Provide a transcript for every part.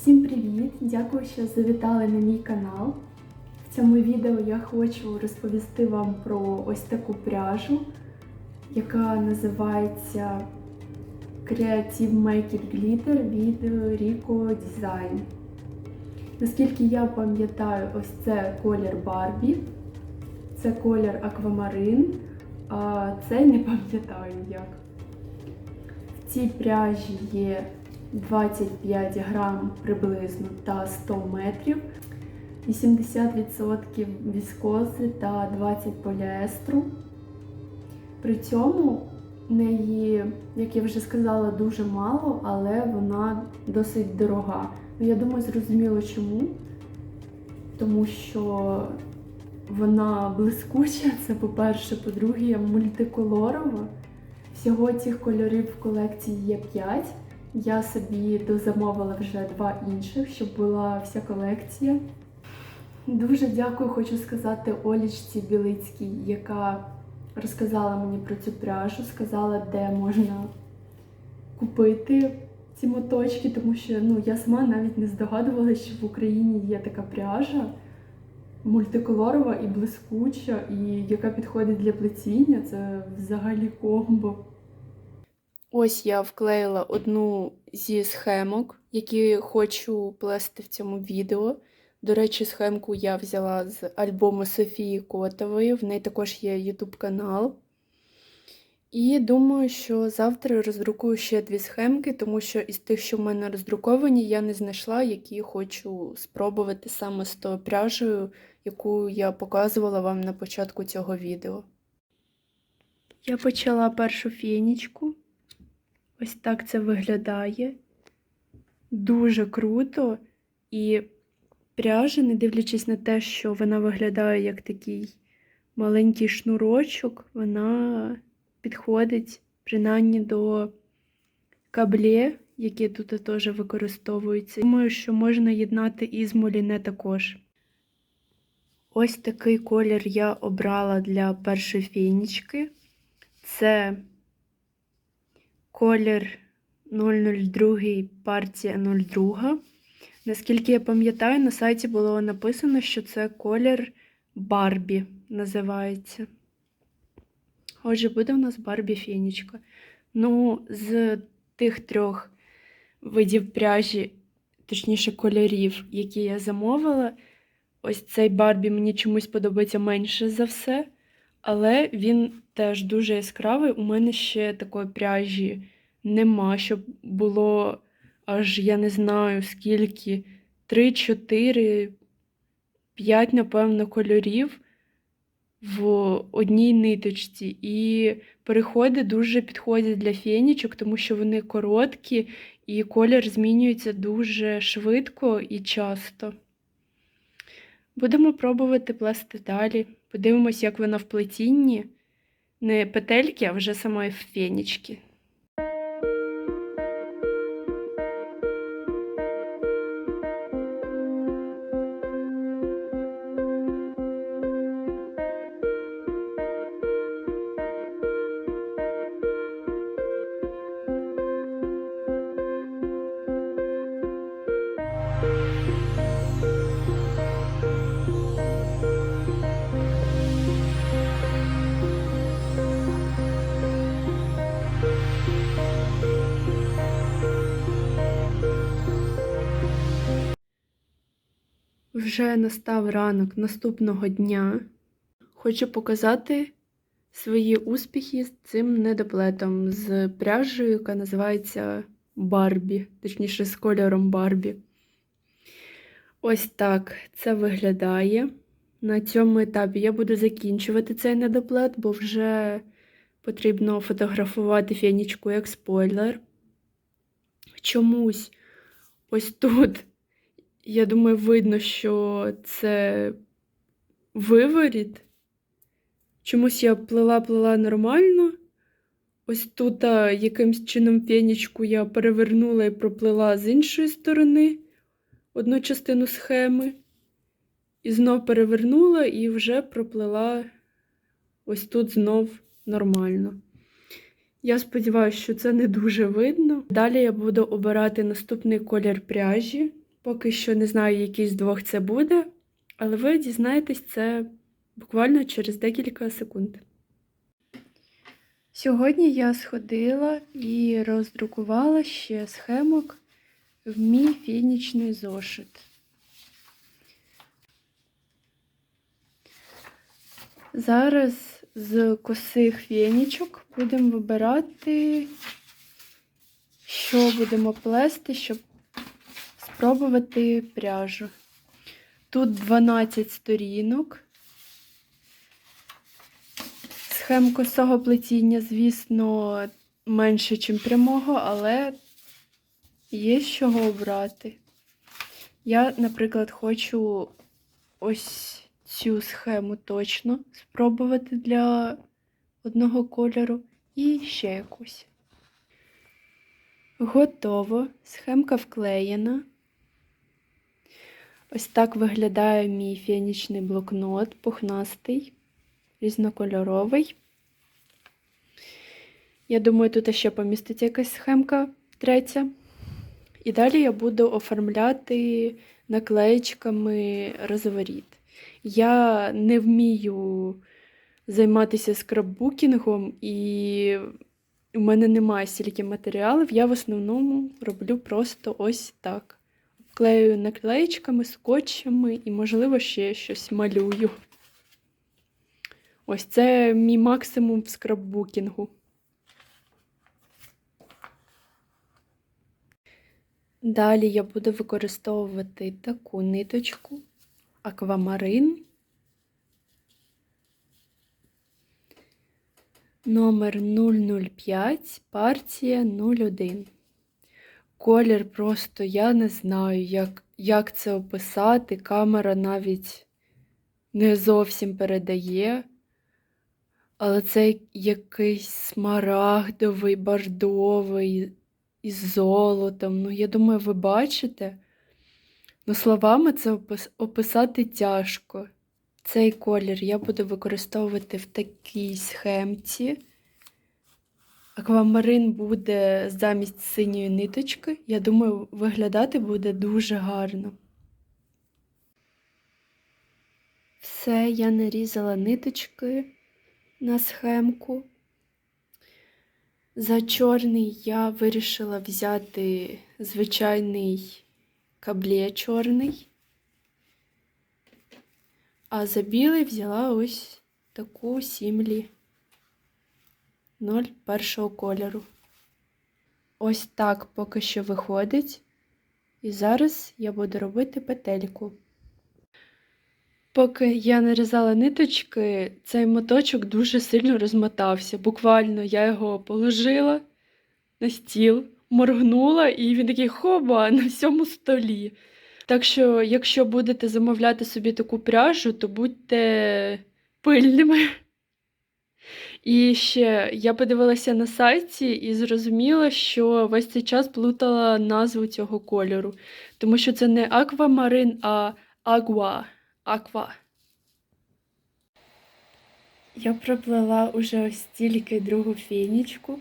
Всім привіт! Дякую, що завітали на мій канал. В цьому відео я хочу розповісти вам про ось таку пряжу, яка називається Creative Make It Glitter від Rico Design. Наскільки я пам'ятаю, ось це колір Барбі, це колір Аквамарин, а цей не пам'ятаю як. В цій пряжі є 25 грам приблизно та 100 метрів, 80% віскози та 20 поліестру. При цьому неї, як я вже сказала, дуже мало, але вона досить дорога. Ну, я думаю, зрозуміло чому. Тому що вона блискуча, це по-перше, по-друге, мультикольорова. Всього цих кольорів в колекції є 5. Я собі дозамовила вже два інших, щоб була вся колекція. Дуже дякую, хочу сказати Олічці Білицькій, яка розказала мені про цю пряжу, сказала, де можна купити ці моточки, тому що ну, я сама навіть не здогадувалася, що в Україні є така пряжа мультиколорова і блискуча, і яка підходить для плетіння. Це взагалі комбо. Ось я вклеїла одну зі схемок, які хочу плести в цьому відео. До речі, схемку я взяла з альбому Софії Котової, в неї також є YouTube канал. І думаю, що завтра роздрукую ще дві схемки, тому що із тих, що в мене роздруковані, я не знайшла, які хочу спробувати саме з тою пряжею, яку я показувала вам на початку цього відео. Я почала першу фінічку. Ось так це виглядає. Дуже круто. І пряжа, не дивлячись на те, що вона виглядає як такий маленький шнурочок, вона підходить принаймні до кабле, які тут теж використовуються. Думаю, що можна єднати із моліне також. Ось такий колір я обрала для першої фінічки. Це колір 002 партія 02. Наскільки я пам'ятаю, на сайті було написано, що це колір Барбі називається. Отже, буде у нас Барбі фінічка. Ну, з тих трьох видів пряжі, точніше кольорів, які я замовила, ось цей Барбі мені чомусь подобається менше за все. Але він теж дуже яскравий. У мене ще такої пряжі нема, щоб було аж я не знаю скільки, 3, 4, 5, напевно, кольорів в одній ниточці. І переходи дуже підходять для фенічок, тому що вони короткі і колір змінюється дуже швидко і часто. Будемо пробувати плести далі. Подивимось, як вона в плетінні. Не петельки, а вже самої фенічки. Вже настав ранок наступного дня. Хочу показати свої успіхи з цим недоплетом, з пряжею, яка називається Барбі, точніше, з кольором Барбі. Ось так це виглядає. На цьому етапі я буду закінчувати цей недоплет, бо вже потрібно фотографувати фенічку як спойлер. Чомусь ось тут. Я думаю, видно, що це виворіт. Чомусь я плела-плела нормально. Ось тут якимсь чином фенічку я перевернула і проплела з іншої сторони одну частину схеми. І знов перевернула і вже проплела ось тут знов нормально. Я сподіваюся, що це не дуже видно. Далі я буду обирати наступний колір пряжі. Поки що не знаю, який з двох це буде, але ви дізнаєтесь це буквально через декілька секунд. Сьогодні я сходила і роздрукувала ще схемок в мій фінічний зошит. Зараз з косих фінічок будемо вибирати, що будемо плести, щоб спробувати пряжу. Тут 12 сторінок. Схем косого плетіння, звісно, менше, ніж прямого, але є з чого обрати. Я, наприклад, хочу ось цю схему точно спробувати для одного кольору і ще якусь. Готово. Схемка вклеєна. Ось так виглядає мій фінічний блокнот, пухнастий, різнокольоровий. Я думаю, тут ще поміститься якась схемка третя. І далі я буду оформляти наклеєчками розворіт. Я не вмію займатися скраббукінгом, і у мене немає стільки матеріалів. Я в основному роблю просто ось так. Клею наклеєчками, скотчами і, можливо, ще щось малюю. Ось це мій максимум в скраббукінгу. Далі я буду використовувати таку ниточку, аквамарин, номер 005, партія 01. Колір просто я не знаю, як, як це описати. Камера навіть не зовсім передає. Але це якийсь смарагдовий, бордовий із золотом. Ну, я думаю, ви бачите. Ну, словами це описати тяжко. Цей колір я буду використовувати в такій схемці. Аквамарин буде замість синьої ниточки. Я думаю, виглядати буде дуже гарно. Все, я нарізала ниточки на схемку. За чорний я вирішила взяти звичайний каблє чорний, а за білий взяла ось таку сімлі 01 кольору. Ось так поки що виходить. І зараз я буду робити петельку. Поки я нарізала ниточки, цей моточок дуже сильно розмотався. Буквально я його положила на стіл, моргнула, і він такий хоба на всьому столі. Так що, якщо будете замовляти собі таку пряжу, то будьте пильними. І ще я подивилася на сайті і зрозуміла, що весь цей час плутала назву цього кольору, тому що це не аквамарин, а агуа. Аква. Я проплила уже ось тільки другу фінічку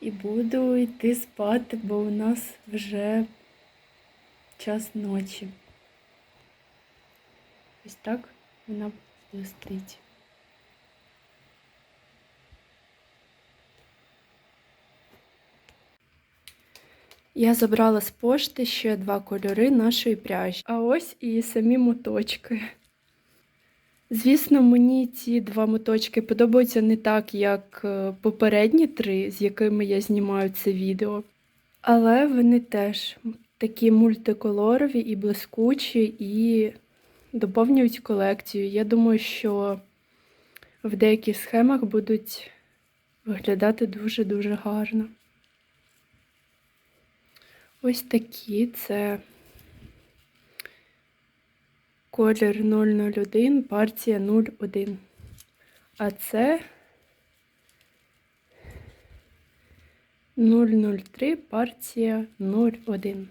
і буду йти спати, бо у нас вже час ночі. Ось так вона блистить. Я забрала з пошти ще два кольори нашої пряжі. А ось і самі моточки. Звісно, мені ці два моточки подобаються не так, як е, попередні три, з якими я знімаю це відео. Але вони теж такі мультиколорові і блискучі, і доповнюють колекцію. Я думаю, що в деяких схемах будуть виглядати дуже-дуже гарно. Ось такі це колір 001, партія 01. А це 003, партія 01.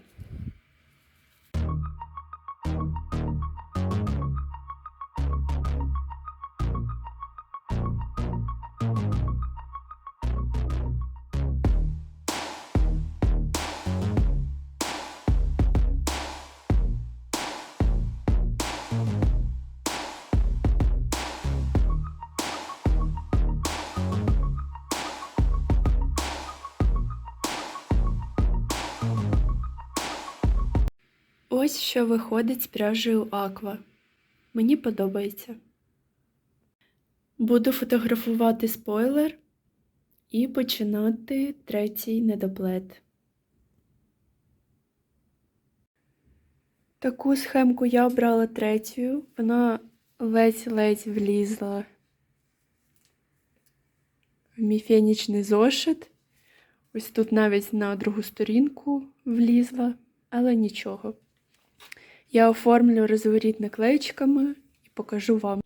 Ось що виходить з пряжею Аква. Мені подобається. Буду фотографувати спойлер і починати третій недоплет. Таку схемку я обрала третю. Вона ледь-ледь влізла в мій фенічний зошит. Ось тут навіть на другу сторінку влізла, але нічого. Я оформлю розворіт наклеєчками і покажу вам.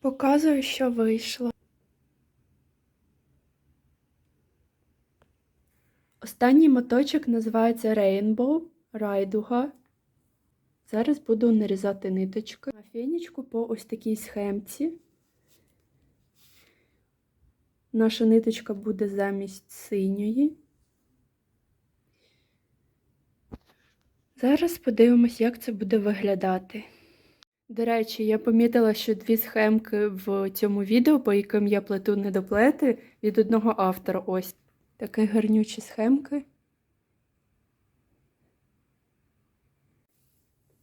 Показую, що вийшло. Останній моточок називається Rainbow райдуга. Зараз буду нарізати ниточки на фенічку по ось такій схемці. Наша ниточка буде замість синьої. Зараз подивимось, як це буде виглядати. До речі, я помітила, що дві схемки в цьому відео, по яким я плету недоплети, від одного автора. Ось такі гарнючі схемки.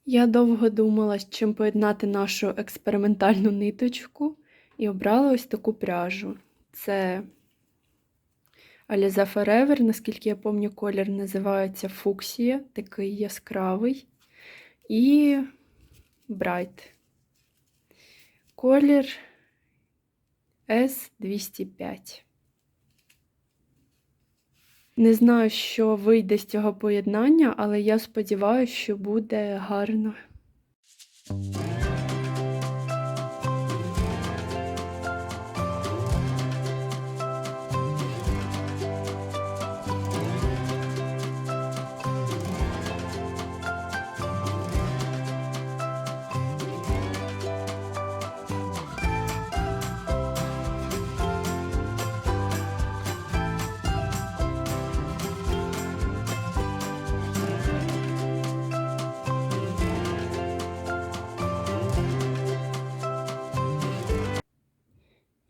Я довго думала, з чим поєднати нашу експериментальну ниточку і обрала ось таку пряжу. Це Aliza Forever, наскільки я пам'ятаю, колір називається Фуксія, такий яскравий. І Bright. Колір S205. Не знаю, що вийде з цього поєднання, але я сподіваюся, що буде гарно.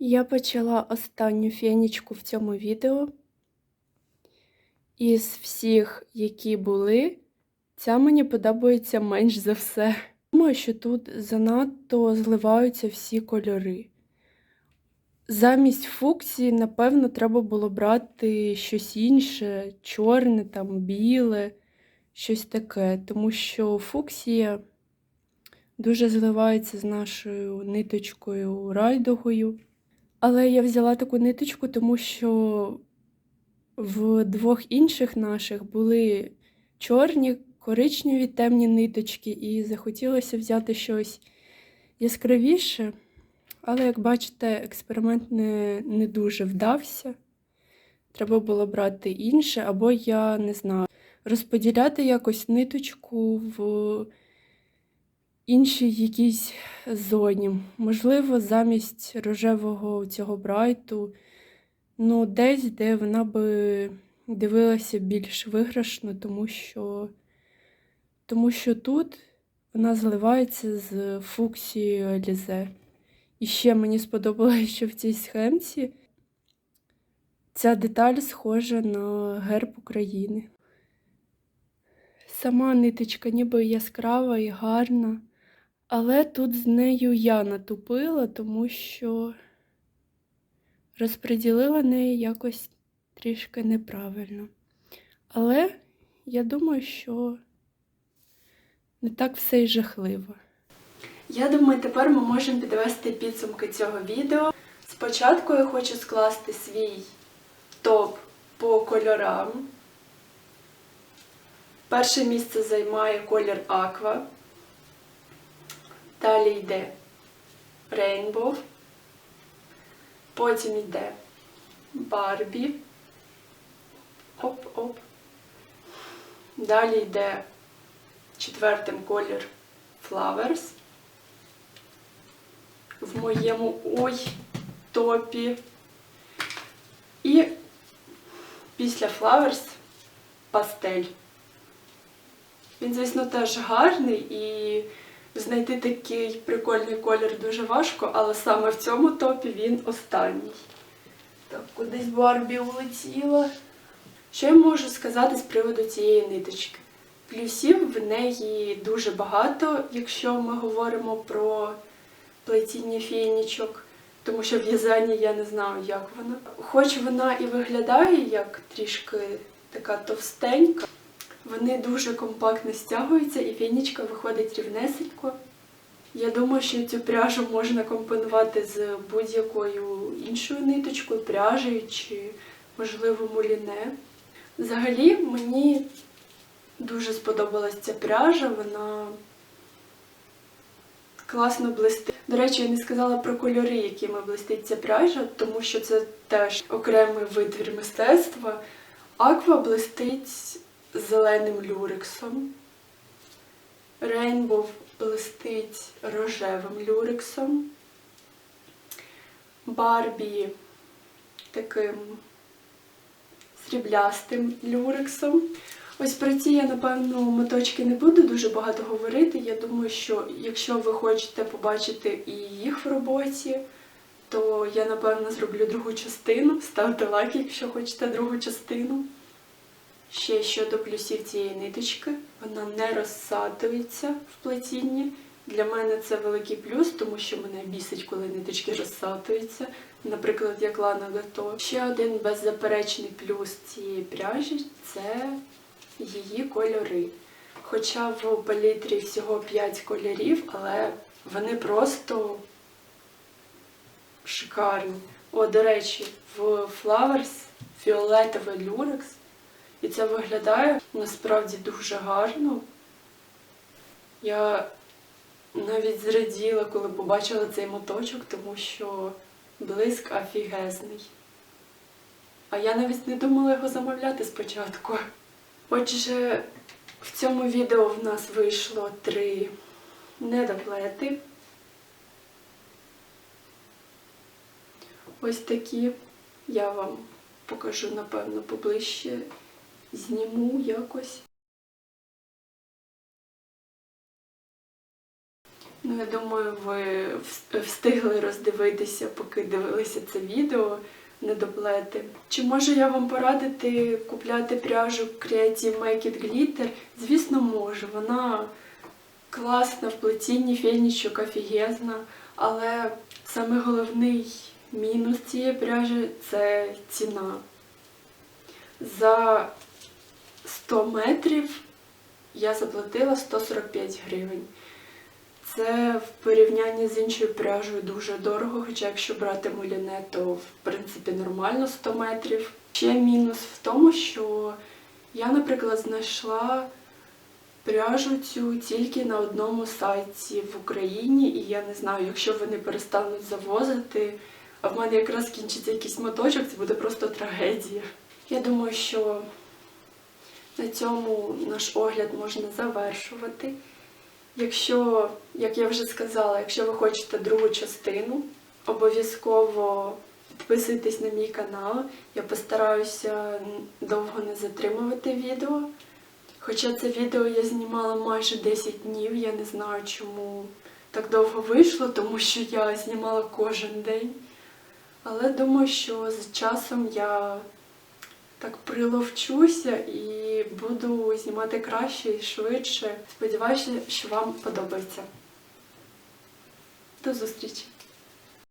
Я почала останню фенічку в цьому відео. Із всіх, які були, ця мені подобається менш за все. Думаю, що тут занадто зливаються всі кольори. Замість фуксії, напевно, треба було брати щось інше, чорне, там, біле, щось таке, тому що фуксія дуже зливається з нашою ниточкою райдугою. Але я взяла таку ниточку, тому що в двох інших наших були чорні, коричневі темні ниточки, і захотілося взяти щось яскравіше. Але, як бачите, експеримент не, не дуже вдався. Треба було брати інше, або я не знаю, розподіляти якось ниточку в іншій якійсь зоні. Можливо, замість рожевого цього брайту, ну, десь, де вона би дивилася більш виграшно, тому що, тому що тут вона зливається з фуксією Алізе. І ще мені сподобалося, що в цій схемці ця деталь схожа на герб України. Сама ниточка ніби яскрава і гарна. Але тут з нею я натупила, тому що розподілила неї якось трішки неправильно. Але я думаю, що не так все й жахливо. Я думаю, тепер ми можемо підвести підсумки цього відео. Спочатку я хочу скласти свій топ по кольорам. Перше місце займає колір Аква. Далі йде Rainbow. Потім йде Барбі. Оп-оп. Далі йде четвертим колір Flowers. В моєму ой топі. І після Flowers пастель. Він, звісно, теж гарний і знайти такий прикольний колір дуже важко, але саме в цьому топі він останній. Так, кудись Барбі улетіла. Що я можу сказати з приводу цієї ниточки? Плюсів в неї дуже багато, якщо ми говоримо про плетіння фінічок, тому що в в'язанні я не знаю, як вона. Хоч вона і виглядає як трішки така товстенька, вони дуже компактно стягуються і фінічка виходить рівнесенько. Я думаю, що цю пряжу можна компонувати з будь-якою іншою ниточкою, пряжею чи, можливо, муліне. Взагалі, мені дуже сподобалась ця пряжа, вона класно блистить. До речі, я не сказала про кольори, якими блистить ця пряжа, тому що це теж окремий витвір мистецтва. Аква блистить зеленим люрексом. Рейнбов блистить рожевим люрексом. Барбі таким сріблястим люрексом. Ось про ці я, напевно, моточки не буду дуже багато говорити. Я думаю, що якщо ви хочете побачити і їх в роботі, то я, напевно, зроблю другу частину. Ставте лайк, якщо хочете другу частину. Ще щодо плюсів цієї ниточки, вона не розсатується в плетінні. Для мене це великий плюс, тому що мене бісить, коли ниточки розсатуються. Наприклад, як Лана Гато. Ще один беззаперечний плюс цієї пряжі це її кольори. Хоча в палітрі всього 5 кольорів, але вони просто шикарні. О, до речі, в Flowers фіолетовий люрекс. І це виглядає насправді дуже гарно. Я навіть зраділа, коли побачила цей моточок, тому що блиск офігезний. А я навіть не думала його замовляти спочатку. Отже, в цьому відео в нас вийшло три недоплети. Ось такі я вам покажу, напевно, поближче зніму якось. Ну, я думаю, ви встигли роздивитися, поки дивилися це відео недоплети. Чи можу я вам порадити купляти пряжу Creative Make It Glitter? Звісно, можу. Вона класна в плетінні, фенічок офігезна, але саме головний мінус цієї пряжі це ціна. За 100 метрів я заплатила 145 гривень. Це в порівнянні з іншою пряжею дуже дорого, хоча якщо брати муліне, то в принципі нормально 100 метрів. Ще мінус в тому, що я, наприклад, знайшла пряжу цю тільки на одному сайті в Україні, і я не знаю, якщо вони перестануть завозити, а в мене якраз кінчиться якийсь моточок, це буде просто трагедія. Я думаю, що на цьому наш огляд можна завершувати. Якщо, як я вже сказала, якщо ви хочете другу частину, обов'язково підписуйтесь на мій канал. Я постараюся довго не затримувати відео. Хоча це відео я знімала майже 10 днів, я не знаю, чому так довго вийшло, тому що я знімала кожен день. Але думаю, що з часом я так приловчуся і буду знімати краще і швидше. Сподіваюся, що вам подобається. До зустрічі!